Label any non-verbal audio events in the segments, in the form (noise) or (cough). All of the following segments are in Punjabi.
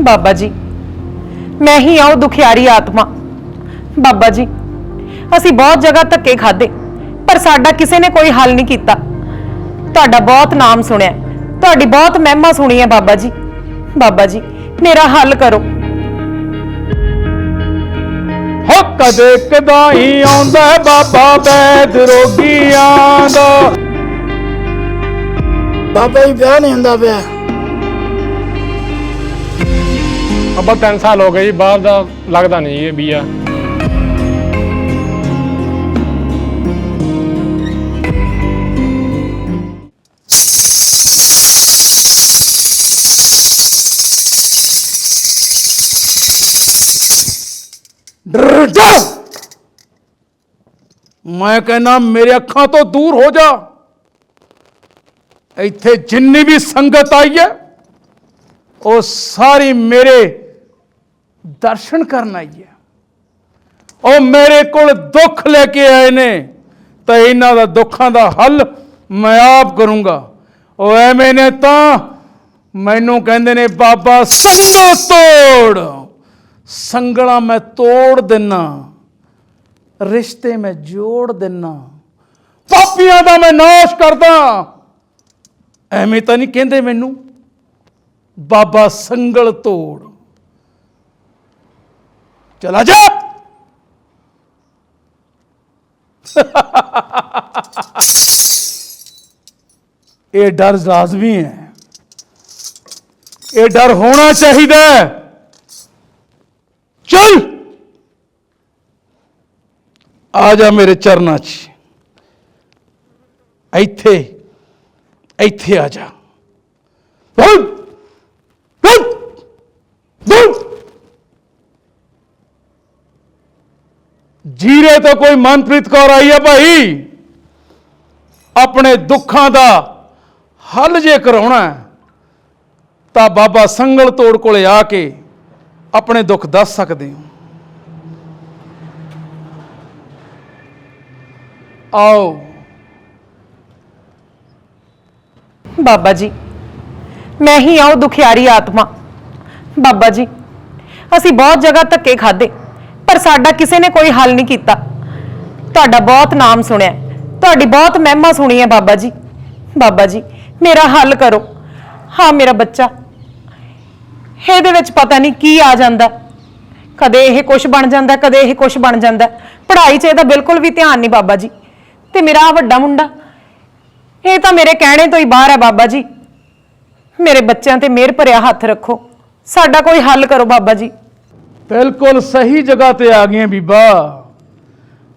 ਬਾਬਾ ਜੀ ਮੈਂ ਹੀ ਆਉ ਦੁਖਿਆਰੀ ਆਤਮਾ। ਬਾਬਾ ਜੀ ਅਸੀਂ ਬਹੁਤ ਜਗ੍ਹਾ ਧੱਕੇ ਖਾਦੇ ਪਰ ਸਾਡਾ ਕਿਸੇ ਨੇ ਕੋਈ ਹੱਲ ਨਹੀਂ ਕੀਤਾ। ਤੁਹਾਡਾ ਬਹੁਤ ਨਾਮ ਸੁਣਿਆ ਤੁਹਾਡੀ ਬਹੁਤ ਮਹਿਮਾ ਸੁਣੀ ਹੈ ਬਾਬਾ ਜੀ। ਬਾਬਾ ਜੀ ਮੇਰਾ ਹੱਲ ਕਰੋ। ਹੋ ਕਦੇ ਕਦਾਈ ਆਉਂਦਾ ਹੈ ਬਾਬਾ ਬੈਦ ਰੋਗੀਆਂ ਦਾ। ਬਾਬਾ ਜੀ ਵਿਆਹ ਨਹੀਂ ਹੁੰਦਾ ਪਿਆ। ਅੱਬਾ 3 ਸਾਲ ਹੋ ਗਏ ਜੀ, ਬਾਹਰ ਦਾ ਲੱਗਦਾ ਨਹੀਂ ਇਹ ਬੀਆ। ਡਰ ਜਾ। ਮੈਂ ਕਹਿੰਦਾ ਮੇਰੇ ਅੱਖਾਂ ਤੋਂ ਦੂਰ ਹੋ ਜਾ। ਇੱਥੇ ਜਿੰਨੀ ਵੀ ਸੰਗਤ ਆਈ ਹੈ, ਉਹ ਸਾਰੀ ਮੇਰੇ ਦਰਸ਼ਨ ਕਰਨ ਆਈ ਹੈ। ਉਹ ਮੇਰੇ ਕੋਲ ਦੁੱਖ ਲੈ ਕੇ ਆਏ ਨੇ, ਤਾਂ ਇਹਨਾਂ ਦਾ ਦੁੱਖਾਂ ਦਾ ਹੱਲ ਮੈਂ ਆਪ ਕਰੂੰਗਾ। ਉਹ ਐਵੇਂ ਨੇ ਤਾਂ ਮੈਨੂੰ ਕਹਿੰਦੇ ਨੇ, ਬਾਬਾ ਸੰਗਲ ਤੋੜ ਸੰਗਲਾਂ ਮੈਂ ਤੋੜ ਦਿੰਨਾ, ਰਿਸ਼ਤੇ ਮੈਂ ਜੋੜ ਦਿੰਨਾ, ਪਾਪੀਆਂ ਦਾ ਮੈਂ ਨਾਸ਼ ਕਰਦਾ। ਐਵੇਂ ਤਾਂ ਨਹੀਂ ਕਹਿੰਦੇ ਮੈਨੂੰ, ਬਾਬਾ ਸੰਗਲ ਤੋੜ ਚਲਾ ਜਾ। ਇਹ ਡਰ ਲਾਜ਼ਮੀ ਹੈ। ਇਹ ਡਰ ਹੋਣਾ ਚਾਹੀਦਾ ਹੈ। ਚੱਲ। ਆ ਜਾ ਮੇਰੇ ਚਰਨਾਂ 'ਚ। ਇੱਥੇ ਇੱਥੇ ਆ ਜਾ। ਬੋਲ ਬੋਲ ਬੋਲ ਜੀਰੇ ਤੋਂ ਕੋਈ ਮਨਪ੍ਰੀਤ ਕੌਰ ਆਈ ਹੈ ਭਾਈ। ਆਪਣੇ ਦੁੱਖਾਂ ਦਾ ਹੱਲ ਜੇ ਕਰਾਉਣਾ ਤਾਂ ਬਾਬਾ ਸੰਗਲ ਤੋੜ ਕੋਲੇ ਆ ਕੇ ਆਪਣੇ ਦੁੱਖ ਦੱਸ ਸਕਦੇ ਹੋ। ਆਓ। ਬਾਬਾ ਜੀ, ਮੈਂ ਹੀ ਆਉ ਦੁਖਿਆਰੀ ਆਤਮਾ। ਬਾਬਾ ਜੀ, ਅਸੀਂ ਬਹੁਤ ਜਗ੍ਹਾ ਧੱਕੇ ਖਾਦੇ ਪਰ ਸਾਡਾ ਕਿਸੇ ਨੇ ਕੋਈ ਹੱਲ ਨਹੀਂ ਕੀਤਾ। ਤੁਹਾਡਾ ਬਹੁਤ ਨਾਮ ਸੁਣਿਆ। ਤੁਹਾਡੀ ਬਹੁਤ ਮਹਿਮਾ ਸੁਣੀ ਹੈ ਬਾਬਾ ਜੀ। ਬਾਬਾ ਜੀ, ਮੇਰਾ ਹੱਲ ਕਰੋ। ਹਾਂ, ਮੇਰਾ ਬੱਚਾ। ਇਹਦੇ ਵਿੱਚ ਪਤਾ ਨਹੀਂ ਕੀ ਆ ਜਾਂਦਾ। ਕਦੇ ਇਹ ਕੁਝ ਬਣ ਜਾਂਦਾ, ਕਦੇ ਇਹ ਕੁਝ ਬਣ ਜਾਂਦਾ। ਪੜ੍ਹਾਈ 'ਚ ਇਹਦਾ ਬਿਲਕੁਲ ਵੀ ਧਿਆਨ ਨਹੀਂ ਬਾਬਾ ਜੀ। ਤੇ ਮੇਰਾ ਆਹ ਵੱਡਾ ਮੁੰਡਾ, ਇਹ ਤਾਂ ਮੇਰੇ ਕਹਿਣੇ ਤੋਂ ਹੀ ਬਾਹਰ ਹੈ ਬਾਬਾ ਜੀ। ਮੇਰੇ ਬੱਚਿਆਂ ਤੇ ਮਿਹਰ ਭਰਿਆ ਹੱਥ ਰੱਖੋ। ਸਾਡਾ ਕੋਈ ਹੱਲ ਕਰੋ ਬਾਬਾ ਜੀ। ਬਿਲਕੁਲ ਸਹੀ ਜਗ੍ਹਾ ਤੇ ਆ ਗਈਆਂ ਬੀਬਾ।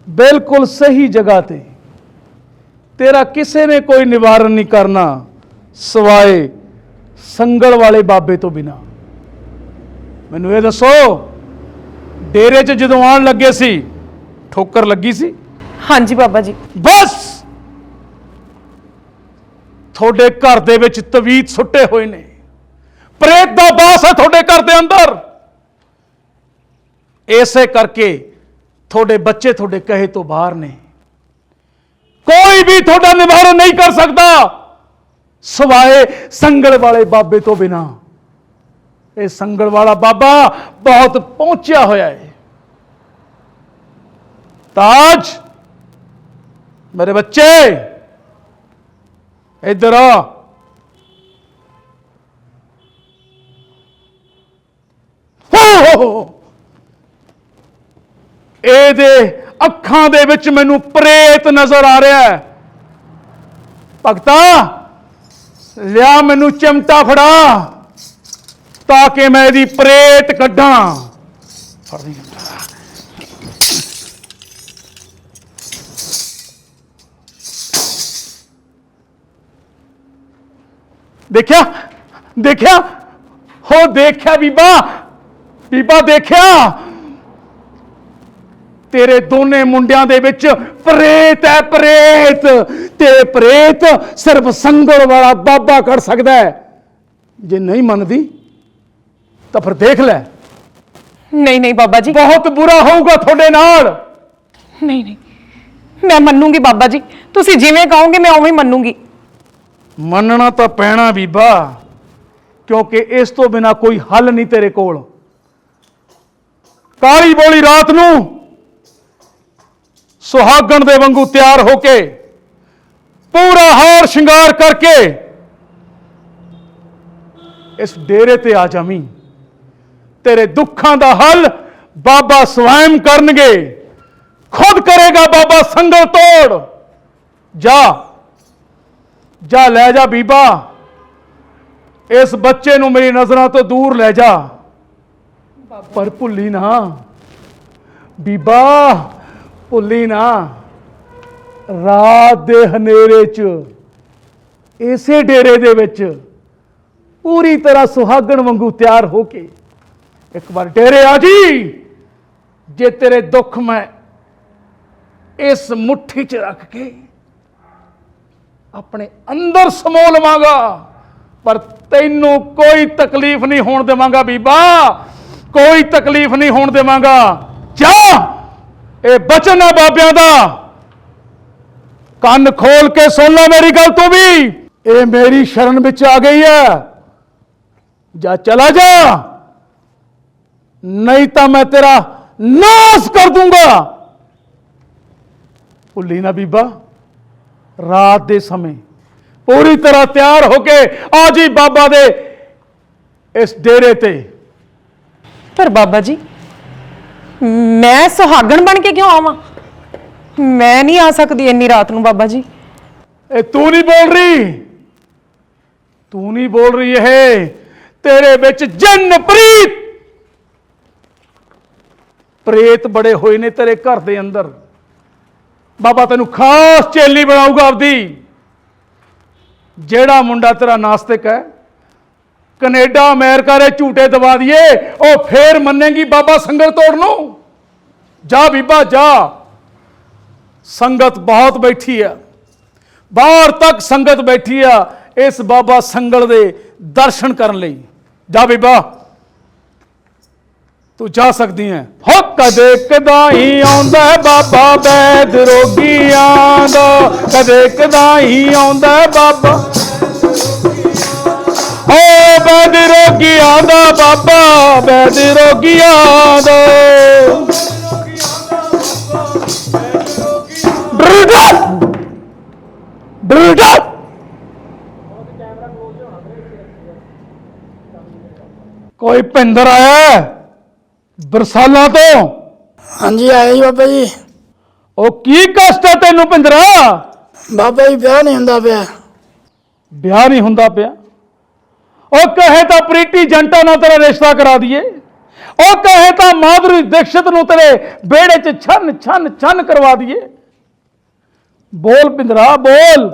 ਬਿਲਕੁਲ ਸਹੀ ਜਗ੍ਹਾ ਤੇ। ਤੇਰਾ ਕਿਸੇ ਨੇ ਕੋਈ ਨਿਵਾਰਨ ਨਹੀਂ ਕਰਨਾ ਸਵਾਏ ਸੰਗਲ ਵਾਲੇ ਬਾਬੇ ਤੋਂ ਬਿਨਾ। ਮੈਨੂੰ ਇਹ ਦੱਸੋ ਡੇਰੇ 'ਚ ਜਦੋਂ ਆਉਣ ਲੱਗੇ ਸੀ ਠੋਕਰ ਲੱਗੀ ਸੀ? ਹਾਂਜੀ ਬਾਬਾ ਜੀ। ਬਸ! ਤੁਹਾਡੇ ਘਰ ਦੇ ਵਿੱਚ ਤਵੀਤ ਸੁੱਟੇ ਹੋਏ ਨੇ। ਪ੍ਰੇਤ ਦਾ ਬਾਸ ਹੈ ਤੁਹਾਡੇ ਘਰ ਦੇ ਅੰਦਰ। ਇਸੇ ਕਰਕੇ ਤੁਹਾਡੇ ਬੱਚੇ ਤੁਹਾਡੇ ਕਹੇ ਤੋਂ ਬਾਹਰ ਨੇ। ਕੋਈ ਵੀ ਤੁਹਾਡਾ ਨਿਵਾਰਨ ਨਹੀਂ ਕਰ ਸਕਦਾ। ਸਵਾਏ ਸੰਗਲ ਵਾਲੇ ਬਾਬੇ ਤੋਂ ਬਿਨਾ। ਇਹ ਸੰਗਲ ਵਾਲਾ ਬਾਬਾ ਬਹੁਤ ਪਹੁੰਚਿਆ ਹੋਇਆ ਹੈ। ਤਾਜ, ਮੇਰੇ ਬੱਚੇ, ਇੱਧਰ ਆ। ਹੋ ਹੋ। ਇਹਦੇ ਅੱਖਾਂ ਦੇ ਵਿੱਚ ਮੈਨੂੰ ਪ੍ਰੇਤ ਨਜ਼ਰ ਆ ਰਿਹਾ ਹੈ। ਭਗਤਾ, ਲਿਆ ਮੈਨੂੰ ਚਮਟਾ ਫੜਾ ਤਾਂ ਕਿ ਮੈਂ ਇਹਦੀ ਪ੍ਰੇਤ ਕੱਢਾਂ। ਫੜ ਦੇਖਿਆ? ਦੇਖਿਆ? ਹੋ ਦੇਖਿਆ ਬੀਬਾ? ਬੀਬਾ ਦੇਖਿਆ? ਤੇਰੇ ਦੋਨੇ ਮੁੰਡਿਆਂ ਦੇ ਵਿੱਚ ਪ੍ਰੇਤ ਹੈ ਪ੍ਰੇਤ। ਤੇ ਪ੍ਰੇਤ ਸਿਰਫ ਸੰਗਲ ਵਾਲਾ ਬਾਬਾ ਕਰ ਸਕਦਾ ਹੈ। ਜੇ ਨਹੀਂ ਮੰਨਦੀ ਤਾਂ ਫਿਰ ਦੇਖ ਲੈ। ਨਹੀਂ ਨਹੀਂ ਬਾਬਾ ਜੀ। ਬਹੁਤ ਬੁਰਾ ਹੋਊਗਾ ਤੁਹਾਡੇ ਨਾਲ। ਨਹੀਂ ਨਹੀਂ। ਮੈਂ ਮੰਨੂਗੀ ਬਾਬਾ ਜੀ। ਤੁਸੀਂ ਜਿਵੇਂ ਕਹੋਗੇ ਮੈਂ ਉਵੇਂ ਹੀ ਮੰਨੂਗੀ। ਮੰਨਣਾ ਤਾਂ ਪੈਣਾ ਬੀਬਾ ਕਿਉਂਕਿ ਇਸ ਤੋਂ ਬਿਨਾ ਕੋਈ ਹੱਲ ਨਹੀਂ ਤੇਰੇ ਕੋਲ। ਕਾਲੀ ਬੋਲੀ ਰਾਤ ਨੂੰ। ਸੁਹਾਗਣ ਦੇ ਵਾਂਗੂ ਤਿਆਰ ਹੋ ਕੇ ਪੂਰਾ ਹਾਰ ਸ਼ਿੰਗਾਰ ਕਰਕੇ ਇਸ ਡੇਰੇ ਤੇ ਆ ਜਾਵੀਂ। ਤੇਰੇ ਦੁੱਖਾਂ ਦਾ ਹੱਲ ਬਾਬਾ ਸਵੈਮ ਕਰਨਗੇ। ਖੁਦ ਕਰੇਗਾ ਬਾਬਾ ਸੰਗਲ ਤੋੜ। ਜਾ ਜਾ ਲੈ ਜਾ ਬੀਬਾ। ਇਸ ਬੱਚੇ ਨੂੰ ਮੇਰੀ ਨਜ਼ਰਾਂ ਤੋਂ ਦੂਰ ਲੈ ਜਾ। ਪਰ ਭੁੱਲੀ ਨਾ। ਬੀਬਾ ਭੁੱਲੀ ਨਾ। ਰਾਤ ਦੇ ਹਨੇਰੇ 'ਚ, ਇਸੇ ਡੇਰੇ ਦੇ ਵਿੱਚ, ਪੂਰੀ ਤਰ੍ਹਾਂ ਸੁਹਾਗਣ ਵਾਂਗੂ ਤਿਆਰ ਹੋ ਕੇ ਇੱਕ ਵਾਰ ਡੇਰੇ ਆ ਜੀ। ਜੇ ਤੇਰੇ ਦੁੱਖ ਮੈਂ ਇਸ ਮੁੱਠੀ 'ਚ ਰੱਖ ਕੇ ਆਪਣੇ ਅੰਦਰ ਸਮੋ ਲਵਾਂਗਾ, ਪਰ ਤੈਨੂੰ ਕੋਈ ਤਕਲੀਫ ਨਹੀਂ ਹੋਣ ਦੇਵਾਂਗਾ ਬੀਬਾ। ਕੋਈ ਤਕਲੀਫ ਨਹੀਂ ਹੋਣ ਦੇਵਾਂਗਾ। ਜਾ! ਇਹ ਬਚਨ ਹੈ ਬਾਬਿਆਂ ਦਾ। ਕੰਨ ਖੋਲ ਕੇ ਸੁਣ ਲੈ ਮੇਰੀ ਗੱਲ ਤੂੰ ਵੀ। ਇਹ ਮੇਰੀ ਸ਼ਰਨ ਵਿੱਚ ਆ ਗਈ ਹੈ। ਜਾ ਚਲਾ ਜਾ। ਨਹੀਂ ਤਾਂ ਮੈਂ ਤੇਰਾ ਨਾਸ ਕਰ ਦੂੰਗਾ। ਭੁੱਲੀ ਨਾ ਬੀਬਾ। ਰਾਤ ਦੇ ਸਮੇਂ ਪੂਰੀ ਤਰ੍ਹਾਂ ਤਿਆਰ ਹੋ ਕੇ ਆ ਜੀ ਬਾਬਾ ਦੇ ਇਸ ਡੇਰੇ ਤੇ। ਪਰ ਬਾਬਾ ਜੀ ਮੈਂ ਸੁਹਾਗਣ ਬਣ ਕੇ ਕਿਉਂ ਆਵਾਂ? ਮੈਂ ਨਹੀਂ ਆ ਸਕਦੀ ਇੰਨੀ ਰਾਤ ਨੂੰ, ਬਾਬਾ ਜੀ। ਇਹ ਤੂੰ ਨਹੀਂ ਬੋਲ ਰਹੀ। ਤੂੰ ਨਹੀਂ ਬੋਲ ਰਹੀ ਇਹ। ਤੇਰੇ ਵਿੱਚ ਜਨ ਪ੍ਰੀਤ। ਪ੍ਰੇਤ ਬੜੇ ਹੋਏ ਨੇ ਤੇਰੇ ਘਰ ਦੇ ਅੰਦਰ। ਬਾਬਾ ਤੈਨੂੰ ਖਾਸ ਚੇਲੀ ਬਣਾਊਗਾ ਆਪਦੀ। ਜਿਹੜਾ ਮੁੰਡਾ ਤੇਰਾ ਨਾਸਤਿਕ ਹੈ ਕੈਨੇਡਾ, ਅਮਰੀਕਾ ਦੇ ਝੂਟੇ ਦਵਾ ਦਈਏ, ਉਹ ਫੇਰ ਮੰਨੇਗੀ ਬਾਬਾ ਸੰਗਲ ਤੋੜ ਨੂੰ। ਜਾ ਬੀਬਾ, ਜਾ। ਸੰਗਤ ਬਹੁਤ ਬੈਠੀ ਆ। ਬਾਹਰ ਤੱਕ ਸੰਗਤ ਬੈਠੀ ਆ ਇਸ ਬਾਬਾ ਸੰਗਲ ਦੇ ਦਰਸ਼ਨ ਕਰਨ ਲਈ। ਜਾ ਬੀਬਾ। ਤੂੰ ਜਾ ਸਕਦੀ ਹੈ ਹੋ ਕਦੇ ਕਦਾਈ ਆਉਂਦਾ ਬਾਬਾ ਬੈਦ ਰੋਗੀਆਂ ਦਾ। ਕਦੇ ਕਦਾਈ ਆਉਂਦਾ ਬਾਬਾ। ਹੋ ਬੈਦ ਰੋਗੀਆਂ ਦਾ ਬਾਬਾ ਬੈਦ ਰੋਗੀਆਂ ਦਾ। ਬਰੂਟਲ ਬਰੂਟਲ ਕੋਈ ਪਿੰਦਰ ਆਇਆ? ਬਰਸਾਲਾਂ ਤੋਂ? ਹਾਂਜੀ ਆਏ ਜੀ ਬਾਬਾ ਜੀ। ਉਹ ਕੀ ਕਸ਼ਟ ਹੈ ਤੈਨੂੰ ਪਿੰਦਰਾ? ਬਾਬਾ ਜੀ ਵਿਆਹ ਨਹੀਂ ਹੁੰਦਾ ਪਿਆ। ਵਿਆਹ ਨਹੀਂ ਹੁੰਦਾ ਪਿਆ? ਉਹ ਕਹੇ ਤਾਂ ਪ੍ਰੀਤੀ ਜੰਟਾ ਨਾਲ ਤੇਰਾ ਰਿਸ਼ਤਾ ਕਰਾ ਦਈਏ। ਉਹ ਕਹੇ ਤਾਂ ਮਾਧੁਰੀ ਦੀਕਸ਼ਿਤ ਨੂੰ ਤੇਰੇ ਵਿਹੜੇ 'ਚ ਛੰਨ ਛੰਨ ਛੰਨ ਕਰਵਾ ਦਈਏ। ਬੋਲ ਪਿੰਦਰਾ ਬੋਲ।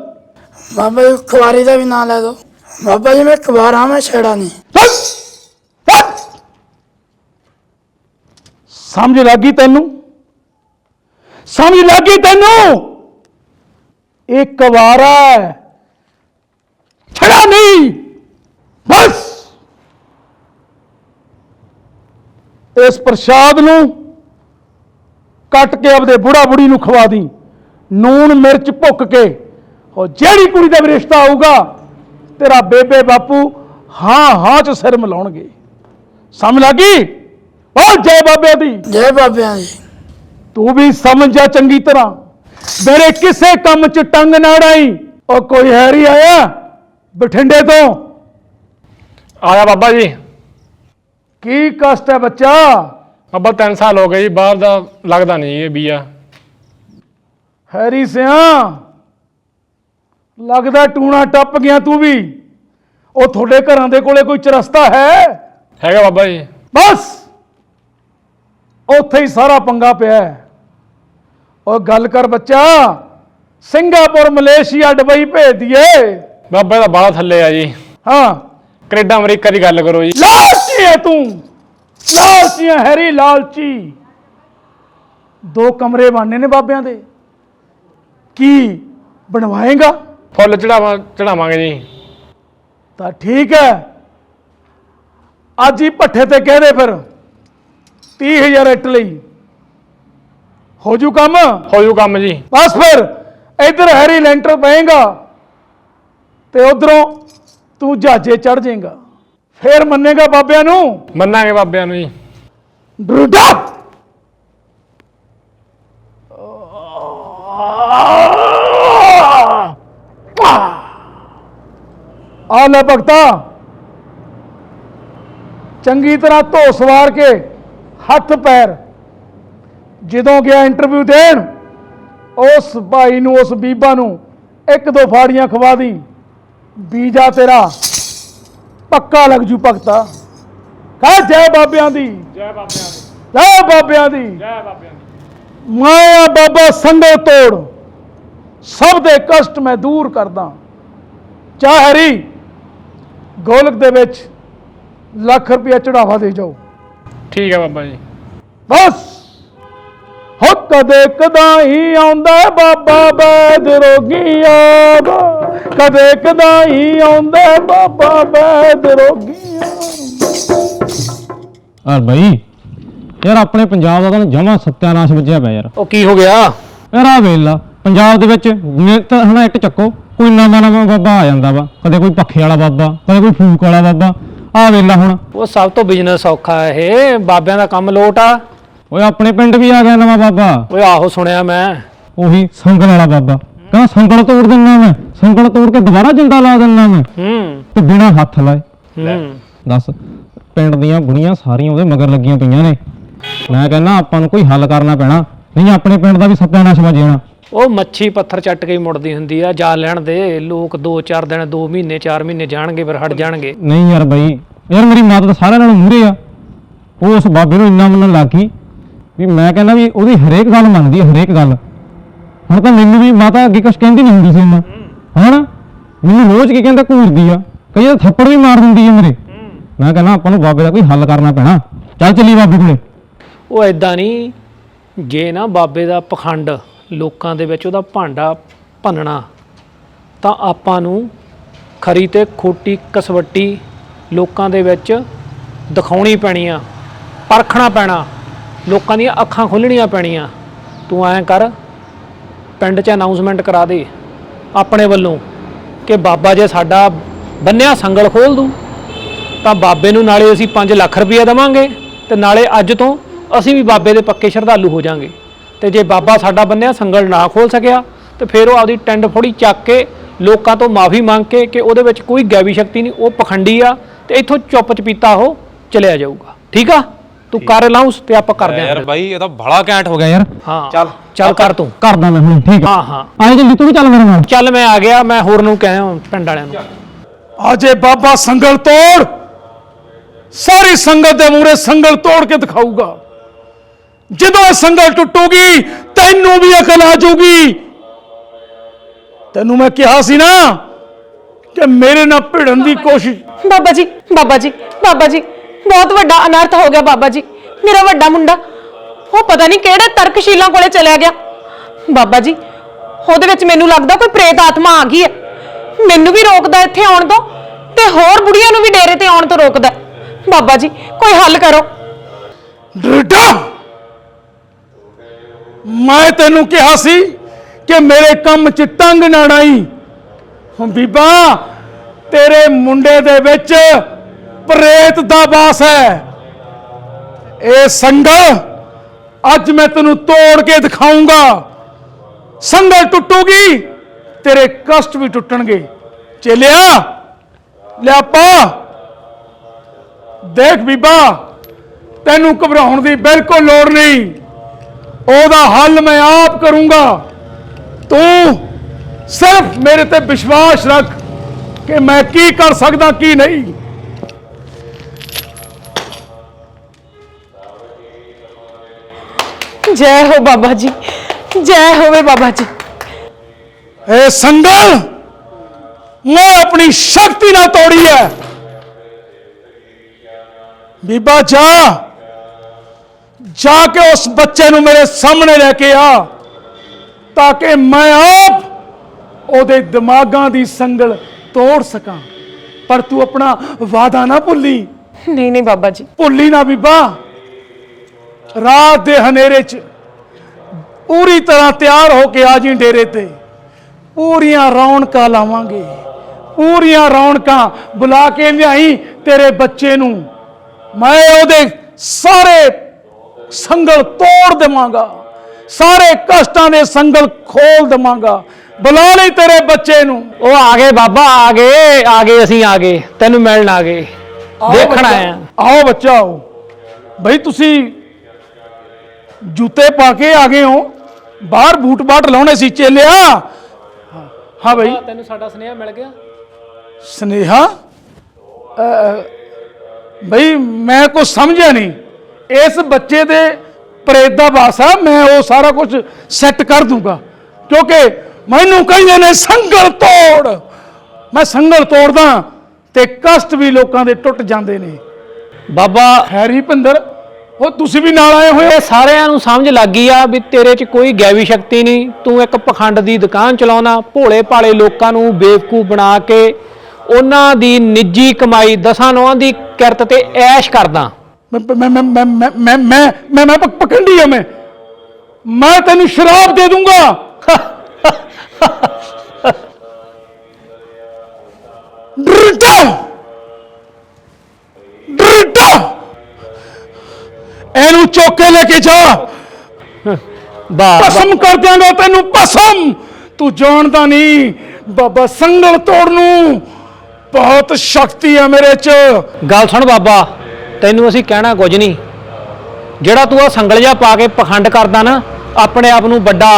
ਬਾਬਾ ਜੀ ਕੁਵਾਰੀ ਦਾ ਵੀ ਨਾਂ ਲੈ ਦੋ ਬਾਬਾ ਜੀ ਮੈਂ ਕੁਵਾਰਾ ਮੈਂ ਛੇੜਾ ਨਹੀਂ। ਸਮਝ ਲੱਗੀ ਤੈਨੂੰ? ਸਮਝ ਲੱਗੀ ਤੈਨੂੰ? ਇਹ ਕਵਾਰਾ ਹੈ। ਛੜਾ ਨਹੀਂ। ਬਸ। ਇਸ ਪ੍ਰਸ਼ਾਦ ਨੂੰ ਕੱਟ ਕੇ ਆਪਦੇ ਬੁੜਾ ਬੁੜੀ ਨੂੰ ਖਵਾ ਦੀ। ਨੂਨ ਮਿਰਚ ਭੁੱਕ ਕੇ। ਉਹ ਜਿਹੜੀ ਕੁੜੀ ਦਾ ਰਿਸ਼ਤਾ ਆਊਗਾ ਤੇਰਾ ਬੇਬੇ ਬਾਪੂ ਹਾਂ ਹਾਂ ਚ ਸਿਰ ਮਿਲਾਉਣਗੇ। ਸਮਝ ਲੱਗੀ ਉਹ ਜੈ ਬਾਬੇ ਦੀ। ਜੈ ਬਾਬਿਆਂ ਦੀ। ਤੂੰ ਵੀ ਸਮਝ ਜਾ ਚੰਗੀ ਤਰ੍ਹਾਂ। ਮੇਰੇ ਕਿਸੇ ਕੰਮ 'ਚ ਟੰਗ ਨਾ ਅੜਾਈ ਉਹ ਕੋਈ ਹੈਰੀ ਆਇਆ ਬਠਿੰਡੇ ਤੋਂ? ਆਇਆ ਬਾਬਾ ਜੀ। ਕੀ ਕਸ਼ਟ ਹੈ ਬੱਚਾ? ਬਾਬਾ 3 ਸਾਲ ਹੋ ਗਏ ਜੀ ਬਾਹਰ ਦਾ ਲੱਗਦਾ ਨਹੀਂ ਇਹ ਬੀਆ। ਹੈਰੀ ਸਿਆ ਲੱਗਦਾ ਟੂਣਾ ਟੱਪ ਗਿਆ ਤੂੰ ਵੀ। ਉਹ ਤੁਹਾਡੇ ਘਰਾਂ ਦੇ ਕੋਲੇ ਕੋਈ ਚਰਸਤਾ ਹੈ? ਹੈਗਾ ਬਾਬਾ ਜੀ। ਬਸ! ਉੱਥੇ ਹੀ ਸਾਰਾ ਪੰਗਾ ਪਿਆ ਹੈ। ਉਹ ਗੱਲ ਕਰ ਬੱਚਾ ਸਿੰਗਾਪੁਰ ਮਲੇਸ਼ੀਆ ਦੁਬਈ ਭੇਜ ਦਈਏ। ਬਾਬਾ ਦਾ ਬਾਹਲਾ ਥੱਲੇ ਆ ਜੀ। ਹਾਂ। ਕੈਨੇਡਾ ਅਮਰੀਕਾ ਦੀ ਗੱਲ ਕਰੋ ਜੀ। ਲਾਲਚੀ ਹੈ ਤੂੰ। ਲਾਲਚੀ ਹੈ ਹੈਰੀ ਲਾਲਚੀ। ਦੋ ਕਮਰੇ ਬਣਨੇ ਨੇ ਬਾਬਿਆਂ ਦੇ। ਕੀ ਬਣਵਾਏਗਾ? ਫੁੱਲ ਚੜਾਵਾਂ ਚੜਾਵਾਂਗੇ ਜੀ। ਤਾਂ ਠੀਕ ਹੈ ਅੱਜ ਹੀ ਭੱਠੇ ਤੇ ਕਹਿ ਦੇ ਫਿਰ। 30000 ਇੱਟ ਲਈ ਹੋ ਜੂ ਕੰਮ? ਹੋ ਜੂ ਕੰਮ ਜੀ। ਬਸ ਫਿਰ ਇੱਧਰ ਹੈਰੀ ਲੈਂਟਰ ਪਏਗਾ। ਤੇ ਉਧਰੋਂ ਤੂੰ ਜਹਾਜ਼ੇ ਚੜ ਜਾਏਗਾ। ਫੇਰ ਮੰਨੇਗਾ ਬਾਬਿਆਂ ਨੂੰ। ਮੰਨਾਂਗੇ ਬਾਬਿਆਂ ਨੂੰ ਜੀ। ਡਰਦਾ ਆ ਲੈ ਭਗਤਾ। ਚੰਗੀ ਤਰ੍ਹਾਂ ਧੋ ਸਵਾਰ ਕੇ ਹੱਥ ਪੈਰ। ਜਦੋਂ ਗਿਆ ਇੰਟਰਵਿਊ ਦੇਣ ਉਸ ਭਾਈ ਨੂੰ ਉਸ ਬੀਬਾ ਨੂੰ ਇੱਕ ਦੋ ਫਾੜੀਆਂ ਖਵਾ ਦੀ। ਵੀਜ਼ਾ ਤੇਰਾ। ਪੱਕਾ ਲੱਗ ਜੂ ਭਗਤਾ। ਕਹ ਜੈ ਬਾਬਿਆਂ ਦੀ। ਜੈ ਬਾਬਿਆਂ ਦੀ। ਜੈ ਬਾਬਿਆਂ ਦੀ। ਜੈ ਬਾਬਿਆਂ ਦੀ। ਮੈਂ ਬਾਬਾ ਸੰਗਲ ਤੋੜ। ਸਭ ਦੇ ਕਸ਼ਟ ਮੈਂ ਦੂਰ ਕਰਦਾ। ਚਾਹ ਹਰੀ ਗੋਲਕ ਦੇ ਵਿੱਚ ਲੱਖ ਰੁਪਇਆ ਚੜਾਵਾ ਦੇ ਜਾਓ। ਠੀਕ ਹੈ ਬਾਬਾ ਜੀ। ਬਸ। ਹੋ ਕਦੇ ਕਦਾਈ ਆਉਂਦਾ ਹੈ ਬਾਬਾ ਬੈਦ ਰੋਗੀਆਂ ਦਾ ਕਦੇ ਕਦਾਈ ਆਉਂਦਾ ਹੈ ਬਾਬਾ ਬੈਦ ਰੋਗੀਆਂ ਯਾਰ ਬਈ ਯਾਰ ਆਪਣੇ ਪੰਜਾਬ ਦਾ ਤਾਂ ਜਮਾ ਸੱਤਿਆਨਾਸ਼ ਵੱਜਿਆ ਪਿਆ ਯਾਰ। ਉਹ ਕੀ ਹੋ ਗਿਆ? ਯਾਰ ਆ ਵੇਲਾ ਪੰਜਾਬ ਦੇ ਵਿੱਚ ਨਿਤ ਹਨਾ ਇੱਟ ਚੱਕੋ ਕੋਈ ਨਵਾਂ ਨਵਾਂ ਬਾਬਾ ਆ ਜਾਂਦਾ ਵਾ ਕਦੇ ਕੋਈ ਪੱਖੇ ਵਾਲਾ ਬਾਬਾ ਕਦੇ ਕੋਈ ਫੂਕ ਵਾਲਾ ਬਾਬਾ ਆ ਵੇਲਾ ਹੁਣ। ਉਹ ਸਭ ਤੋਂ ਬਿਜ਼ਨਸ ਔਖਾ ਹੈ ਇਹ ਬਾਬਿਆਂ ਦਾ ਕੰਮ ਲੋਟ ਆ। ਓਏ ਆਪਣੇ ਪਿੰਡ ਵੀ ਆ ਗਿਆ ਨਵਾਂ ਬਾਬਾ। ਓਏ ਆਹੋ ਸੁਣਿਆ ਮੈਂ। ਉਹੀ ਸੰਗਲ ਵਾਲਾ ਬਾਬਾ। ਕਹਿੰਦਾ ਸੰਗਲ ਤੋੜ ਦਿੰਨਾ ਮੈਂ। ਸੰਗਲ ਤੋੜ ਕੇ ਦੁਬਾਰਾ ਜਿੰਦਾ ਲਾ ਦਿੰਨਾ ਮੈਂ। ਹੂੰ। ਤੇ ਬਿਨਾ ਹੱਥ ਲਾਏ। ਹੂੰ ਦੱਸ ਪਿੰਡ ਦੀਆਂ ਬੁੜੀਆਂ ਸਾਰੀਆਂ ਉਹਦੇ ਮਗਰ ਲੱਗੀਆਂ ਪਈਆਂ ਨੇ। ਮੈਂ ਕਹਿੰਦਾ ਆਪਾਂ ਨੂੰ ਕੋਈ ਹੱਲ ਕਰਨਾ ਪੈਣਾ। ਨਹੀਂ ਆਪਣੇ ਪਿੰਡ ਦਾ ਵੀ ਸੱਤਿਆਨਾਸ਼ ਵੱਜ ਜਾਣਾ। ਉਹ ਮੱਛੀ ਪੱਥਰ ਚੱਟ ਕੇ ਹੀ ਮੁੜਦੀ ਹੁੰਦੀ ਆ ਜਾ ਲੈਣ ਦੇ। ਲੋਕ 2-4 ਦਿਨ 2 ਮਹੀਨੇ 4 ਮਹੀਨੇ ਜਾਣਗੇ ਫਿਰ ਹਟ ਜਾਣਗੇ। ਨਹੀਂ ਯਾਰ ਬਾਈ ਯਾਰ ਮੇਰੀ ਮਾਤਾ ਤਾਂ ਸਾਰਿਆਂ ਨਾਲੋਂ ਮੂਰੇ ਆ। ਉਹ ਉਸ ਬਾਬੇ ਨੂੰ ਇੰਨਾ ਮੰਨਣ ਲੱਗ ਗਈ ਵੀ ਮੈਂ ਕਹਿੰਦਾ ਵੀ ਉਹਦੀ ਹਰੇਕ ਗੱਲ ਮੰਨਦੀ ਹੈ ਹਰੇਕ ਗੱਲ। ਹੁਣ ਤਾਂ ਮੈਨੂੰ ਵੀ ਮਾਤਾ ਅੱਗੇ ਕੁਛ ਕਹਿੰਦੀ ਨਹੀਂ ਹੁੰਦੀ ਸੀ ਇੰਨਾ ਹਨਾ? ਮੈਨੂੰ ਰੋਜ਼ ਕੀ ਕਹਿੰਦਾ ਘੂਰਦੀ ਆ। ਕਈ ਵਾਰ ਥੱਪੜ ਵੀ ਮਾਰ ਦਿੰਦੀ ਹੈ ਮੇਰੇ। ਮੈਂ ਕਹਿੰਦਾ ਆਪਾਂ ਨੂੰ ਬਾਬੇ ਦਾ ਕੋਈ ਹੱਲ ਕਰਨਾ ਪੈਣਾ। ਚੱਲ ਚੱਲੀ ਬਾਬੇ ਕੋਲੇ। ਉਹ ਐਦਾਂ ਨਹੀਂ ਜੇ ਨਾ ਬਾਬੇ ਦਾ ਪਖੰਡ ਲੋਕਾਂ ਦੇ ਵਿੱਚ ਉਹਦਾ ਭਾਂਡਾ ਭੰਨਣਾ ਤਾਂ ਆਪਾਂ ਨੂੰ ਖਰੀ ਤੇ ਖੋਟੀ ਕਸਵੱਟੀ ਲੋਕਾਂ ਦੇ ਵਿੱਚ ਦਿਖਾਉਣੀ ਪੈਣੀ ਆ ਪਰਖਣਾ ਪੈਣਾ ਲੋਕਾਂ ਦੀਆਂ ਅੱਖਾਂ ਖੋਲਣੀਆਂ ਪੈਣੀਆਂ। ਤੂੰ ਐਂ ਕਰ ਪਿੰਡ 'ਚ ਅਨਾਉਂਸਮੈਂਟ ਕਰਾ ਦੇ। ਆਪਣੇ ਵੱਲੋਂ ਕਿ ਬਾਬਾ ਜੇ ਸਾਡਾ ਬੰਨਿਆ ਸੰਗਲ ਖੋਲ ਦੂ, ਤਾਂ ਬਾਬੇ ਨੂੰ ਨਾਲੇ ਅਸੀਂ 5 ਲੱਖ ਰੁਪਏ ਦੇਵਾਂਗੇ ਤੇ ਨਾਲੇ ਅੱਜ ਤੋਂ ਅਸੀਂ ਵੀ ਬਾਬੇ ਦੇ ਪੱਕੇ ਸ਼ਰਧਾਲੂ ਹੋ ਜਾਾਂਗੇ। ਤੇ ਜੇ ਬਾਬਾ ਸਾਡਾ ਬੰਨਿਆ ਸੰਗਲ ਨਾ ਖੋਲ ਸਕਿਆ, ਤੇ ਫਿਰ ਉਹ ਆਪਦੀ ਟੈਂਡ ਫੋੜੀ ਚੱਕ ਕੇ ਲੋਕਾਂ ਤੋਂ ਮਾਫੀ ਮੰਗ ਕੇ ਕਿ ਉਹਦੇ ਵਿੱਚ ਕੋਈ ਗੈਵੀ ਸ਼ਕਤੀ ਨਹੀਂ, ਉਹ ਪਖੰਡੀ ਆ ਤੇ ਇੱਥੋਂ ਚੁੱਪ ਚਪੀਤਾ ਉਹ ਚਲਿਆ ਜਾਊਗਾ। ਠੀਕ ਆ? ਤੂੰ ਕਰ ਲਾਉਂਸ ਤੇ ਆਪਾਂ ਕਰਦੇ ਆਂ। ਯਾਰ ਬਾਈ ਇਹ ਤਾਂ ਬੜਾ ਘੈਂਟ ਹੋ ਗਿਆ ਯਾਰ। ਹਾਂ। ਚੱਲ ਚੱਲ ਕਰ ਤੂੰ। ਕਰਦਾ ਮੈਂ ਹੁਣ ਠੀਕ ਆ। ਹਾਂ ਹਾਂ। ਆਏ ਜਲਦੀ ਤੂੰ ਵੀ ਚੱਲ ਮੇਰੇ ਨਾਲ। ਚੱਲ ਮੈਂ ਆ ਗਿਆ ਮੈਂ ਹੋਰ ਨੂੰ ਕਹਿਆ ਪਿੰਡ ਵਾਲਿਆਂ ਨੂੰ। ਆਜੇ ਬਾਬਾ ਸੰਗਲ ਤੋੜ। ਸਾਰੀ ਸੰਗਤ ਦੇ ਮੂਰੇ ਸੰਗਲ ਤੋੜ ਕੇ ਦਿਖਾਊਗਾ। ਜਦੋਂ ਇਹ ਸੰਗਲ ਟੁੱਟੂਗੀ ਤੈਨੂੰ ਵੀ ਅਕਲ ਆ ਜਾਊਗੀ। ਤੈਨੂੰ ਮੈਂ ਕਿਹਾ ਸੀ ਨਾ ਕਿ ਮੇਰੇ ਨਾਲ ਭਿੜਨ ਦੀ ਕੋਸ਼ਿਸ਼ ਬਾਬਾ ਜੀ ਬਾਬਾ ਜੀ ਬਾਬਾ ਜੀ। ਬਹੁਤ ਵੱਡਾ ਅਨਰਥ ਹੋ ਗਿਆ ਬਾਬਾ ਜੀ, ਮੇਰਾ ਵੱਡਾ ਮੁੰਡਾ। ਉਹ ਪਤਾ ਨਹੀਂ ਕਿਹੜੇ ਤਰਕਸ਼ੀਲਾਂ ਕੋਲੇ ਚਲਿਆ ਗਿਆ। ਬਾਬਾ ਜੀ, ਉਹਦੇ ਵਿੱਚ ਮੈਨੂੰ ਲੱਗਦਾ ਕੋਈ ਪ੍ਰੇਤ ਆਤਮਾ ਆ ਗਈ ਹੈ। ਮੈਨੂੰ ਵੀ ਰੋਕਦਾ ਇੱਥੇ ਆਉਣ ਤੋਂ ਤੇ ਹੋਰ ਬੁੜੀਆਂ ਨੂੰ ਵੀ ਡੇਰੇ ਤੇ ਆਉਣ ਤੋਂ ਰੋਕਦਾ ਬਾਬਾ ਜੀ, ਕੋਈ ਹੱਲ ਕਰੋ। ਡਰਦਾ ਮੈਂ ਤੈਨੂੰ ਕਿਹਾ ਸੀ ਕਿ ਮੇਰੇ ਕੰਮ 'ਚ ਤੰਗ ਨਾ ਆਈ। ਹੁਣ ਬੀਬਾ, ਤੇਰੇ ਮੁੰਡੇ ਦੇ ਵਿੱਚ ਪ੍ਰੇਤ ਦਾ ਵਾਸ ਹੈ। ਇਹ ਸੰਗਲ ਅੱਜ ਮੈਂ ਤੈਨੂੰ ਤੋੜ ਕੇ ਦਿਖਾਉਂਗਾ। ਸੰਗਲ ਟੁੱਟੂਗੀ, ਤੇਰੇ ਕਸ਼ਟ ਵੀ ਟੁੱਟਣਗੇ। ਚੇਲਿਆ, ਲਿਆ ਪਾ। ਦੇਖ ਬੀਬਾ, ਤੈਨੂੰ ਘਬਰਾਉਣ ਦੀ ਬਿਲਕੁਲ ਲੋੜ ਨਹੀਂ। ਉਹਦਾ ਹੱਲ ਮੈਂ ਆਪ ਕਰੂੰਗਾ। ਤੂੰ ਸਿਰਫ ਮੇਰੇ ਤੇ ਵਿਸ਼ਵਾਸ ਰੱਖ ਕਿ ਮੈਂ ਕੀ ਕਰ ਸਕਦਾ, ਕੀ ਨਹੀਂ। ਜੈ ਹੋ ਬਾਬਾ ਜੀ ਜੈ ਹੋਵੇ ਬਾਬਾ ਜੀ। ਇਹ ਸੰਗਲ ਮੈਂ ਆਪਣੀ ਸ਼ਕਤੀ ਨਾਲ ਤੋੜੀ ਹੈ ਬੀਬਾ ਜਾ ਜਾ ਕੇ ਉਸ ਬੱਚੇ ਨੂੰ ਮੇਰੇ ਸਾਹਮਣੇ ਲੈ ਕੇ ਆ ਤਾਂ ਕਿ ਮੈਂ ਆਪ ਉਹਦੇ ਦਿਮਾਗਾਂ ਦੀ ਸੰਗਲ ਤੋੜ ਸਕਾਂ। ਪਰ ਤੂੰ ਆਪਣਾ ਵਾਦਾ ਨਾ ਭੁੱਲੀ। ਨਹੀਂ ਨਹੀਂ ਬਾਬਾ ਜੀ। ਭੁੱਲੀ ਨਾ ਬੀਬਾ। ਰਾਤ ਦੇ ਹਨੇਰੇ 'ਚ ਪੂਰੀ ਤਰ੍ਹਾਂ ਤਿਆਰ ਹੋ ਕੇ ਆ ਜੀ ਡੇਰੇ ਤੇ। ਪੂਰੀਆਂ ਰੌਣਕਾਂ ਲਾਵਾਂਗੇ। ਪੂਰੀਆਂ ਰੌਣਕਾਂ ਬੁਲਾ ਕੇ ਲਿਆਈ ਤੇਰੇ ਬੱਚੇ ਨੂੰ। ਮੈਂ ਉਹਦੇ ਸਾਰੇ ਸੰਗਲ ਤੋੜ ਦੇਵਾਂਗਾ। ਸਾਰੇ ਕਸ਼ਟਾਂ ਦੇ ਸੰਗਲ ਖੋਲ ਦੇਵਾਂਗਾ। ਬੁਲਾ ਲਈ ਤੇਰੇ ਬੱਚੇ ਨੂੰ। ਉਹ ਆ ਗਏ ਬਾਬਾ ਆ ਗਏ ਆ ਗਏ ਅਸੀਂ ਆ ਗਏ। ਤੈਨੂੰ ਮਿਲਣ ਆ ਗਏ। ਦੇਖਣ ਆਓ ਬੱਚਾ ਆਓ। ਬਈ ਤੁਸੀਂ ਜੁੱਤੇ ਪਾ ਕੇ ਆ ਗਏ ਹੋ। ਬਾਹਰ ਬੂਟ ਬਾਟ ਲਾਉਣੇ ਸੀ ਚੇਲਿਆ। ਹਾਂ- ਹਾਂ ਬਈ ਤੈਨੂੰ ਸਾਡਾ ਸੁਨੇਹਾ ਮਿਲ ਗਿਆ? ਸਨੇਹਾ? ਬਈ ਮੈਂ ਕੁਝ ਸਮਝਿਆ ਨਹੀਂ। ਇਸ ਬੱਚੇ ਦੇ ਪ੍ਰੇਤ ਦਾ ਵਾਸਾ ਮੈਂ ਉਹ ਸਾਰਾ ਕੁਝ ਸੈੱਟ ਕਰ ਦੂੰਗਾ। ਕਿਉਂਕਿ ਮੈਨੂੰ ਕਹਿੰਦੇ ਨੇ ਸੰਗਲ ਤੋੜ। ਮੈਂ ਸੰਗਲ ਤੋੜਦਾ ਤੇ ਕਸ਼ਟ ਵੀ ਲੋਕਾਂ ਦੇ ਟੁੱਟ ਜਾਂਦੇ ਨੇ। ਬਾਬਾ ਹੈਰੀ ਭਿੰਦਰ। ਉਹ ਤੁਸੀਂ ਵੀ ਨਾਲ ਆਏ ਹੋਏ ਹੋ। ਇਹ ਸਾਰਿਆਂ ਨੂੰ ਸਮਝ ਲੱਗ ਗਈ ਆ ਵੀ ਤੇਰੇ 'ਚ ਕੋਈ ਗੈਵੀ ਸ਼ਕਤੀ ਨਹੀਂ। ਤੂੰ ਇੱਕ ਪਖੰਡ ਦੀ ਦੁਕਾਨ ਚਲਾਉਣਾ ਭੋਲੇ ਭਾਲੇ ਲੋਕਾਂ ਨੂੰ ਬੇਵਕੂਫ ਬਣਾ ਕੇ ਉਹਨਾਂ ਦੀ ਨਿੱਜੀ ਕਮਾਈ ਦਸਾਂ ਨੌਂ ਦੀ ਕਿਰਤ ਤੇ ਐਸ਼ ਕਰਦਾ। ਮੈਂ ਮੈਂ ਮੈਂ ਮੈਂ ਮੈਂ ਮੈਂ ਮੈਂ ਮੈਂ ਮੈਂ ਪਕ- ਪਖੰਡੀ ਹਾਂ ਮੈਂ। ਮੈਂ ਤੈਨੂੰ ਸ਼ਰਾਬ ਦੇ ਦੂੰਗਾ। (laughs) ਡਰਦਾ ਇਹਨੂੰ ਚੁੱਕ ਕੇ ਲੈ ਕੇ ਜਾ। ਵਾਹ ਭਸਮ ਕਰ ਦਿਆਂਗਾ ਤੈਨੂੰ ਭਸਮ। ਤੂੰ ਜਾਣਦਾ ਨਹੀਂ ਬਾਬਾ ਸੰਗਲ ਤੋੜ ਨੂੰ ਬਹੁਤ ਸ਼ਕਤੀ ਹੈ ਮੇਰੇ 'ਚ। ਗੱਲ ਸੁਣ ਬਾਬਾ ਤੈਨੂੰ ਅਸੀਂ ਕਹਿਣਾ ਕੁਝ ਨਹੀਂ। ਜਿਹੜਾ ਤੂੰ ਆ ਸੰਗਲ ਜਿਹਾ ਪਾ ਕੇ ਪਖੰਡ ਕਰਦਾ ਨਾ ਆਪਣੇ ਆਪ ਨੂੰ ਵੱਡਾ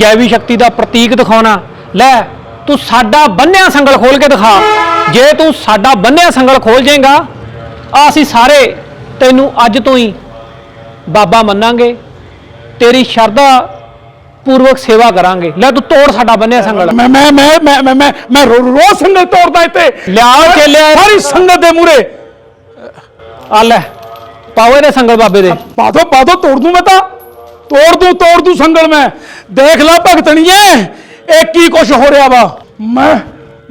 ਗੈਵੀ ਸ਼ਕਤੀ ਦਾ ਪ੍ਰਤੀਕ ਦਿਖਾਉਣਾ। ਲੈ ਤੂੰ ਸਾਡਾ ਬੰਨਿਆ ਸੰਗਲ ਖੋਲ ਕੇ ਦਿਖਾ। ਜੇ ਤੂੰ ਸਾਡਾ ਬੰਨਿਆ ਸੰਗਲ ਖੋਲ ਜਾਏਗਾ ਆ ਅਸੀਂ ਸਾਰੇ ਤੈਨੂੰ ਅੱਜ ਤੋਂ ਹੀ ਬਾਬਾ ਮੰਨਾਂਗੇ ਤੇਰੀ ਸ਼ਰਧਾ ਪੂਰਵਕ ਸੇਵਾ ਕਰਾਂਗੇ। ਲੈ ਤੂੰ ਤੋੜ ਸਾਡਾ ਬੰਨਿਆ ਸੰਗਲ। ਮੈਂ ਮੈਂ ਮੈਂ ਮੈਂ ਮੈਂ ਮੈਂ ਮੈਂ ਰੋ ਰੋ ਸੰਗਤ ਤੋੜਦਾ ਇੱਥੇ। ਲਿਆਓ ਚੇਲਿਆ। ਸਾਰੀ ਸੰਗਤ ਦੇ ਮੂਰੇ ਆ ਲੈ ਪਾਓ ਇਹਦੇ ਸੰਗਲ ਬਾਬੇ ਦੇ। ਪਾ ਦੋ ਪਾ ਦੋ ਤੋੜ ਦੂੰ ਮੈਂ ਤਾਂ। ਤੋੜ ਦੂੰ ਤੋੜ ਦੂੰ ਸੰਗਲ ਮੈਂ। ਦੇਖ ਲੈ ਭਗਤਣੀਏ ਇਹ ਕੀ ਕੁਛ ਹੋ ਰਿਹਾ ਵਾ। ਮੈਂ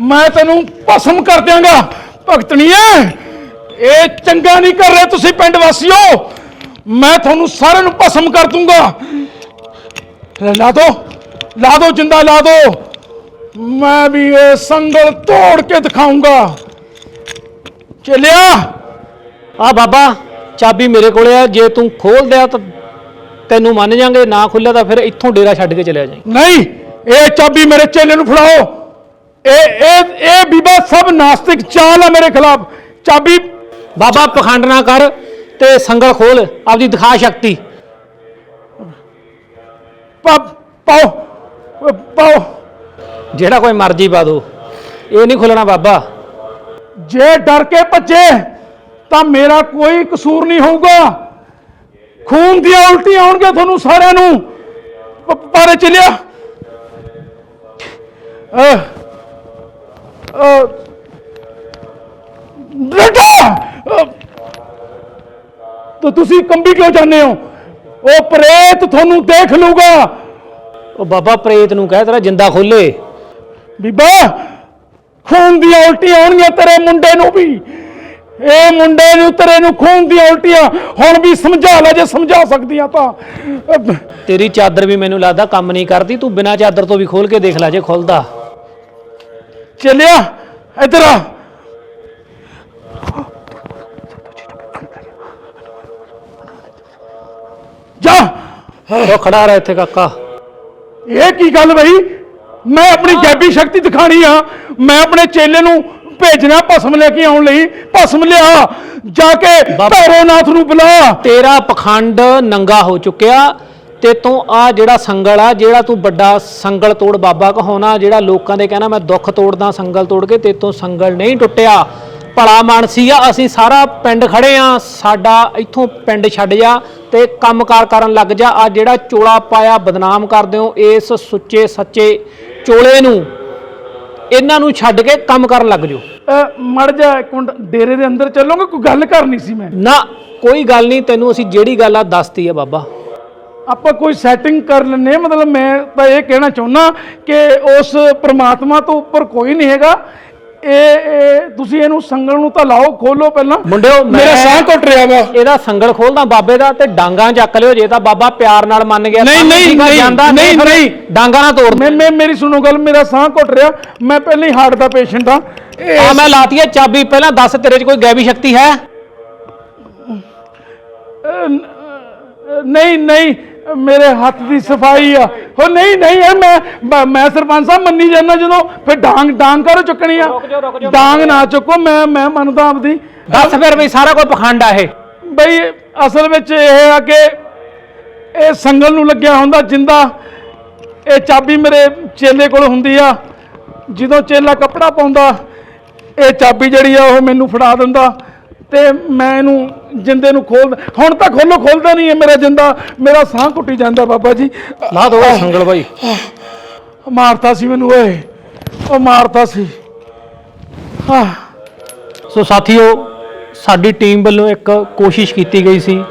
ਮੈਂ ਤੈਨੂੰ ਭਸਮ ਕਰ ਦਿਆਂਗਾ। ਭਗਤਣੀਏ ਇਹ ਚੰਗਾ ਨਹੀਂ ਕਰ ਰਹੇ ਤੁਸੀਂ ਪਿੰਡ ਵਾਸੀਓ। ਮੈਂ ਤੁਹਾਨੂੰ ਸਾਰਿਆਂ ਨੂੰ ਭਸਮ ਕਰ ਦੂੰਗਾ। ਲਾ ਦੋ ਲਾ ਦੋ ਜਿੰਦਾ ਲਾ ਦੋ। ਮੈਂ ਵੀ ਇਹ ਸੰਗਲ ਤੋੜ ਕੇ ਦਿਖਾਉਂਗਾ। ਚੱਲਿਆ। ਆ ਬਾਬਾ ਚਾਬੀ ਮੇਰੇ ਕੋਲੇ ਆ ਜੇ ਤੂੰ ਖੋਲ ਦਿਆ ਤਾਂ ਤੈਨੂੰ ਮੰਨ ਜਾਾਂਗੇ ਨਾ ਖੁੱਲਿਆ ਤਾਂ ਫਿਰ ਇੱਥੋਂ ਡੇਰਾ ਛੱਡ ਕੇ ਚਲਿਆ ਜਾਈਂ। ਨਹੀਂ ਇਹ ਚਾਬੀ ਮੇਰੇ ਚੇਲੇ ਨੂੰ ਫੜਾਓ। ਇਹ ਇਹ ਇਹ ਬੀਬਾ ਸਭ ਨਾਸਤਿਕ ਚਾਲ ਹੈ ਮੇਰੇ ਖਿਲਾਫ। ਚਾਬੀ ਬਾਬਾ ਪਖੰਡ ਨਾ ਕਰ। ਤੇ ਸੰਗਲ ਖੋਲ, ਆਪਦੀ ਦਿਖਾ ਸ਼ਕਤੀ। ਪਾਓ ਪਾਓ। ਜਿਹੜਾ ਕੋਈ ਮਰਜ਼ੀ ਪਾ ਦੋ। ਇਹ ਨਹੀਂ ਖੁੱਲਣਾ ਬਾਬਾ। ਜੇ ਡਰ ਕੇ ਭੱਜੇ, ਤਾਂ ਮੇਰਾ ਕੋਈ ਕਸੂਰ ਨਹੀਂ ਹੋਊਗਾ। ਖੂਨ ਦੀਆਂ ਉਲਟੀਆਂ ਆਉਣਗੇ ਤੁਹਾਨੂੰ ਸਾਰਿਆਂ ਨੂੰ। ਪ- ਪਾਰੇ ਚੱਲਿਆ। ਅਹ ਅਹ ਬੇਟਾ ਤਾਂ ਤੁਸੀਂ ਕੰਬੀ ਕਿਉਂ ਜਾਂਦੇ ਹੋ? ਉਹ ਪ੍ਰੇਤ ਤੁਹਾਨੂੰ ਦੇਖ ਲੂਗਾ ਉਹ ਬਾਬਾ ਪ੍ਰੇਤ ਨੂੰ ਕਹਿ ਤੇਰਾ ਜਿੰਦਾ ਖੋਲੇ। ਬੀਬਾ ਖੂਨ ਦੀਆਂ ਉਲਟੀਆਂ ਆਉਣਗੀਆਂ ਤੇਰੇ ਮੁੰਡੇ ਨੂੰ ਵੀ। ਇਹ ਮੁੰਡੇ ਨੂੰ ਤੇਰੇ ਨੂੰ ਖੂਨ ਦੀਆਂ ਉਲਟੀਆਂ ਹੁਣ ਵੀ ਸਮਝਾ ਲੈ ਜੇ ਸਮਝਾ ਸਕਦੀਆਂ ਤਾਂ। ਅਹ, ਤੇਰੀ ਚਾਦਰ ਵੀ ਮੈਨੂੰ ਲੱਗਦਾ ਕੰਮ ਨਹੀਂ ਕਰਦੀ ਤੂੰ ਬਿਨਾਂ ਚਾਦਰ ਤੋਂ ਵੀ ਖੋਲ ਕੇ ਦੇਖ ਲੈ ਜੇ ਖੁੱਲਦਾ। ਚੱਲਿਆ ਇੱਧਰ ਆ। ਜਾ। ਉਹ ਖੜਾ ਰਿਹਾ ਇੱਥੇ ਕਾਕਾ। ਇਹ ਕੀ ਗੱਲ ਬਈ? ਮੈਂ ਆਪਣੀ ਗੈਬੀ ਸ਼ਕਤੀ ਦਿਖਾਣੀ ਆ। ਮੈਂ ਆਪਣੇ ਚੇਲੇ ਨੂੰ ਭੇਜਣਾ ਭਸਮ ਲੈ ਕੇ ਆਉਣ ਲਈ। ਭਸਮ ਲਿਆ। ਜਾ ਕੇ ਭੈਰੋਨਾਥ ਨੂੰ ਬੁਲਾ। ਤੇਰਾ ਪਖੰਡ ਨੰਗਾ ਹੋ ਚੁੱਕਿਆ ਤੇ ਤੂੰ ਆ ਜਿਹੜਾ ਸੰਗਲ ਆ ਜਿਹੜਾ ਤੂੰ ਵੱਡਾ ਸੰਗਲ ਤੋੜ ਬਾਬਾ ਕਹਾਉਣਾ ਜਿਹੜਾ ਲੋਕਾਂ ਦੇ ਕਹਿਣਾ ਮੈਂ ਦੁੱਖ ਤੋੜਦਾ ਸੰਗਲ ਤੋੜ ਕੇ ਤੇ ਤੋਂ ਸੰਗਲ ਨਹੀਂ ਟੁੱਟਿਆ। ਭਲਾ ਮਾਨਸੀ ਆ ਅਸੀਂ ਸਾਰਾ ਪਿੰਡ ਖੜੇ ਆ। ਸਾਡਾ ਇੱਥੋਂ ਪਿੰਡ ਛੱਡ ਜਾ ਤੇ ਕੰਮਕਾਰ ਕਰਨ ਲੱਗ ਜਾ। ਆ ਜਿਹੜਾ ਚੋਲਾ ਪਾਇਆ ਬਦਨਾਮ ਕਰਦੇ ਹੋ। ਇਸ ਸੁੱਚੇ ਸੱਚੇ ਚੋਲੇ ਨੂੰ ਇਹਨਾਂ ਨੂੰ ਛੱਡ ਕੇ ਕੰਮ ਕਰਨ ਲੱਗ ਜਾਓ। ਮੜ ਜਾ ਇੱਕ ਮਿੰਟ ਡੇਰੇ ਦੇ ਅੰਦਰ ਚੱਲੋਗੇ? ਕੋਈ ਗੱਲ ਕਰਨੀ ਸੀ ਮੈਂ। ਨਾ ਕੋਈ ਗੱਲ ਨਹੀਂ। ਤੈਨੂੰ ਅਸੀਂ ਜਿਹੜੀ ਗੱਲ ਆ ਦੱਸਤੀ ਆ ਬਾਬਾ। ਆਪਾਂ ਕੋਈ ਸੈਟਿੰਗ ਕਰ ਲੈਨੇ ਮਤਲਬ ਮੈਂ ਤਾਂ ਇਹ ਕਹਿਣਾ ਚਾਹੁੰਦਾ ਕਿ ਉਸ ਪ੍ਰਮਾਤਮਾ ਤੋਂ ਉੱਪਰ ਕੋਈ ਨਹੀਂ ਹੈਗਾ। ਇਹ ਇਹ ਤੁਸੀਂ ਇਹਨੂੰ ਸੰਗਲ ਨੂੰ ਤਾਂ ਲਾਓ ਖੋਲੋ ਪਹਿਲਾਂ। ਮੁੰਡਿਓ, ਮੇਰਾ ਸਾਹ ਘੁੱਟ ਰਿਹਾ ਵਾ। ਇਹਦਾ ਸੰਗਲ ਖੋਲਦਾ ਬਾਬੇ ਦਾ ਤੇ ਡਾਂਗਾ ਚੱਕ ਲਿਓ ਜੇ ਤਾਂ ਬਾਬਾ ਪਿਆਰ ਨਾਲ ਮੰਨ ਗਿਆ ਨਹੀਂ, ਨਹੀਂ, ਨਹੀਂ, ਨਹੀਂ, ਨਹੀਂ। ਡਾਂਗਾ ਨਾ ਤੋੜ ਮੈਂ ਮੈਂ ਮੇਰੀ ਸੁਣੋ ਗੱਲ ਮੇਰਾ ਸਾਹ ਘੁੱਟ ਰਿਹਾ। ਮੈਂ ਪਹਿਲਾਂ ਹੀ ਹਾਰਟ ਦਾ ਪੇਸ਼ੈਂਟ ਆ। ਆ ਮੈਂ ਲਾਤੀ ਹੈ ਚਾਬੀ ਪਹਿਲਾਂ ਦੱਸ ਤੇਰੇ 'ਚ ਕੋਈ ਗੈਬੀ ਸ਼ਕਤੀ ਹੈ? ਨਹੀਂ ਨਹੀਂ। ਮੇਰੇ ਹੱਥ ਦੀ ਸਫ਼ਾਈ ਆ। ਹੋ ਨਹੀਂ ਨਹੀਂ ਇਹ ਮੈਂ ਬ- ਮੈਂ ਸਰਪੰਚ ਸਾਹਿਬ ਮੰਨੀ ਜਾਂਦਾ ਜਦੋਂ ਫਿਰ ਡਾਂਗ ਡਾਂਗ ਕਰੋ ਚੁੱਕਣੀ ਆ। ਰੁਕ ਜਾਓ, ਰੁਕ ਜਾਓ। ਡਾਂਗ ਨਾ ਚੁੱਕੋ ਮੈਂ ਮੈਂ ਮੰਨਦਾ ਆਪਦੀ। ਦੱਸ ਫਿਰ ਵੀ ਸਾਰਾ ਕੋਈ ਪਖੰਡ ਆ ਇਹ। ਬਈ ਅਸਲ ਵਿੱਚ ਇਹ ਆ ਕਿ ਇਹ ਸੰਗਲ ਨੂੰ ਲੱਗਿਆ ਹੁੰਦਾ ਜਿੰਦਾ। ਇਹ ਚਾਬੀ ਮੇਰੇ ਚੇਲੇ ਕੋਲ ਹੁੰਦੀ ਆ। ਜਦੋਂ ਚੇਲਾ ਕੱਪੜਾ ਪਾਉਂਦਾ ਇਹ ਚਾਬੀ ਜਿਹੜੀ ਆ ਉਹ ਮੈਨੂੰ ਫੜਾ ਦਿੰਦਾ। ਤੇ ਮੈਂ ਇਹਨੂੰ ਜਿੰਦੇ ਨੂੰ ਖੋਲ ਹੁਣ ਤਾਂ ਖੋਲੋ ਖੋਲਦਾ ਨਹੀਂ ਹੈ ਮੇਰਾ ਜਿੰਦਾ। ਮੇਰਾ ਸਾਹ ਘੁੱਟੀ ਜਾਂਦਾ ਬਾਬਾ ਜੀ। ਲਾ ਦੋ ਸੰਗਲ ਬਾਈ। ਮਾਰਤਾ ਸੀ ਮੈਨੂੰ ਓਏ ਉਹ ਮਾਰਤਾ ਸੀ। ਹਾਂ ਸੋ ਸਾਥੀਓ ਸਾਡੀ ਟੀਮ ਵੱਲੋਂ ਇੱਕ ਕੋਸ਼ਿਸ਼ ਕੀਤੀ ਗਈ ਸੀ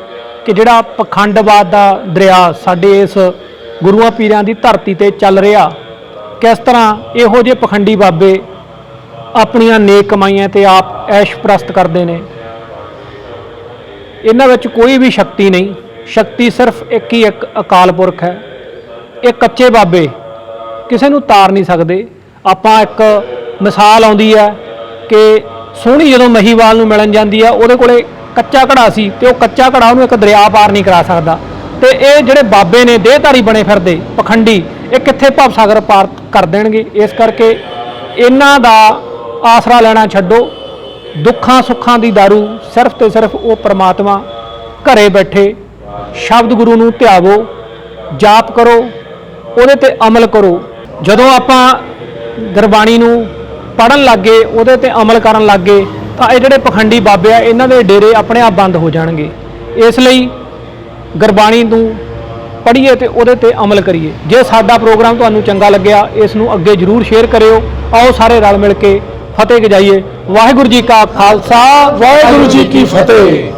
ਕਿ ਜਿਹੜਾ ਪਖੰਡਵਾਦ ਦਾ ਦਰਿਆ ਸਾਡੇ ਇਸ ਗੁਰੂਆਂ ਪੀਰਾਂ ਦੀ ਧਰਤੀ ਤੇ ਚੱਲ ਰਿਹਾ ਕਿਸ ਤਰ੍ਹਾਂ ਇਹੋ ਜਿਹੇ ਪਖੰਡੀ ਬਾਬੇ ਆਪਣੀਆਂ ਨੇਕ ਕਮਾਈਆਂ ਤੇ ਆਪ ਐਸ਼ ਪ੍ਰਸਤ ਕਰਦੇ ਨੇ। ਇਹਨਾਂ ਵਿੱਚ ਕੋਈ ਵੀ ਸ਼ਕਤੀ ਨਹੀਂ। ਸ਼ਕਤੀ ਸਿਰਫ ਇੱਕ ਹੀ ਇੱਕ ਅਕਾਲ ਪੁਰਖ ਹੈ। ਇਹ ਕੱਚੇ ਬਾਬੇ ਕਿਸੇ ਨੂੰ ਤਾਰ ਨਹੀਂ ਸਕਦੇ। ਆਪਾਂ ਇੱਕ ਮਿਸਾਲ ਆਉਂਦੀ ਹੈ ਕਿ ਸੋਹਣੀ ਜਦੋਂ ਮਹੀਵਾਲ ਨੂੰ ਮਿਲਣ ਜਾਂਦੀ ਹੈ, ਉਹਦੇ ਕੋਲੇ ਕੱਚਾ ਘੜਾ ਸੀ ਤੇ ਉਹ ਕੱਚਾ ਘੜਾ ਉਹਨੂੰ ਇੱਕ ਦਰਿਆ ਪਾਰ ਨਹੀਂ ਕਰਾ ਸਕਦਾ। ਤੇ ਇਹ ਜਿਹੜੇ ਬਾਬੇ ਨੇ ਦੇਹਧਾਰੀ ਬਣੇ ਫਿਰਦੇ, ਪਖੰਡੀ, ਇਹ ਕਿੱਥੇ ਭਵ ਸਾਗਰ ਪਾਰ ਕਰ ਦੇਣਗੇ? ਇਸ ਕਰਕੇ ਇਹਨਾਂ ਦਾ ਆਸਰਾ ਲੈਣਾ ਛੱਡੋ। ਦੁੱਖਾਂ ਸੁੱਖਾਂ ਦੀ दारू ਸਿਰਫ ਤੇ ਸਿਰਫ ਉਹ ਪ੍ਰਮਾਤਮਾ ਘਰੇ ਬੈਠੇ ਸ਼ਬਦ ਗੁਰੂ ਨੂੰ ਧਿਆਵੋ, ਜਾਪ ਕਰੋ, ਉਹਦੇ ਤੇ ਅਮਲ ਕਰੋ। ਜਦੋਂ ਆਪਾਂ ਗੁਰਬਾਣੀ ਨੂੰ ਪੜਨ ਲੱਗੇ, ਉਹਦੇ ਤੇ ਅਮਲ ਕਰਨ ਲੱਗੇ, ਤਾਂ ਇਹ ਜਿਹੜੇ ਪਖੰਡੀ ਬਾਬੇ ਆ, ਇਹਨਾਂ ਦੇ ਡੇਰੇ ਆਪਣੇ ਆਪ ਬੰਦ ਹੋ ਜਾਣਗੇ। ਇਸ ਲਈ ਗੁਰਬਾਣੀ ਨੂੰ ਪੜ੍ਹੀਏ ਤੇ ਉਹਦੇ ਤੇ ਅਮਲ ਕਰੀਏ। ਜੇ ਸਾਡਾ ਪ੍ਰੋਗਰਾਮ ਤੁਹਾਨੂੰ ਚੰਗਾ ਲੱਗਿਆ, ਇਸ ਨੂੰ ਅੱਗੇ ਜਰੂਰ ਸ਼ੇਅਰ ਕਰਿਓ। ਆਓ ਸਾਰੇ ਰਲ ਮਿਲ ਕੇ ਫਤਿਹ ਗਜਾਈਏ। ਵਾਹਿਗੁਰੂ ਜੀ ਕਾ ਖਾਲਸਾ ਵਾਹਿਗੁਰੂ ਜੀ ਕੀ ਫਤਿਹ।